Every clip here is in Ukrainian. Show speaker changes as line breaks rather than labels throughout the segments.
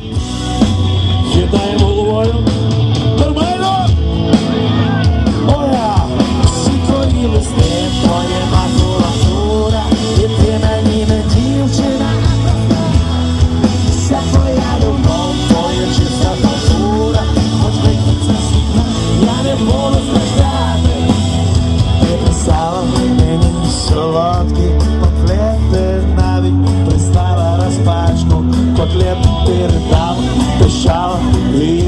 Bye. Ждала, пишала і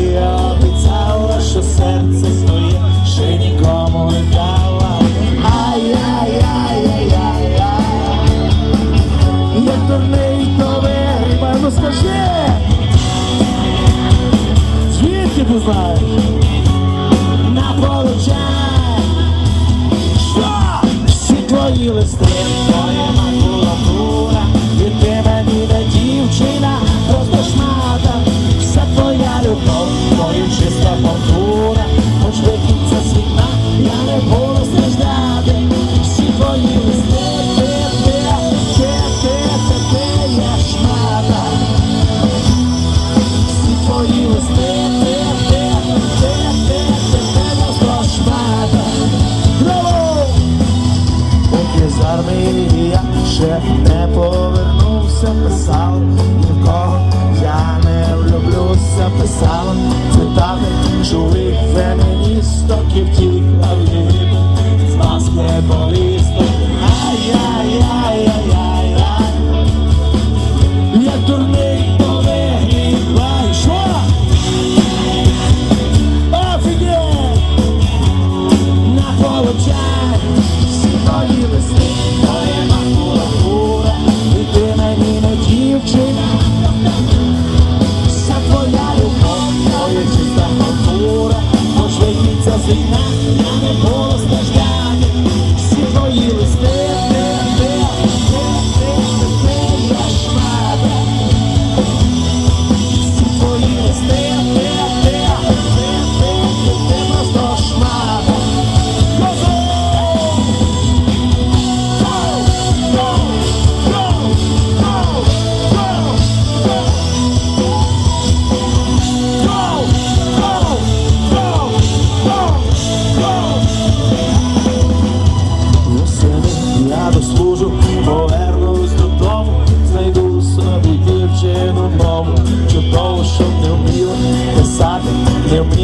обіцяла, що серце своє ще нікому не дала. Ай-яй-яй-яй-яй, як дурний то вигрібай, ну скажи,
звідки ти знаєш,
на получай, що? Всі твої листи. Твоє вже не повернувся, писала, Нікого я не влюблюся, писала, цитати чужих феміністок і втікла від з вас не болі. the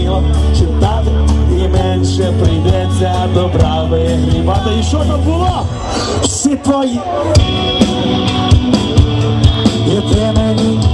постійно читати, і менше прийдеться добра вигрібати. І що там було? Всі твої. Є ти мені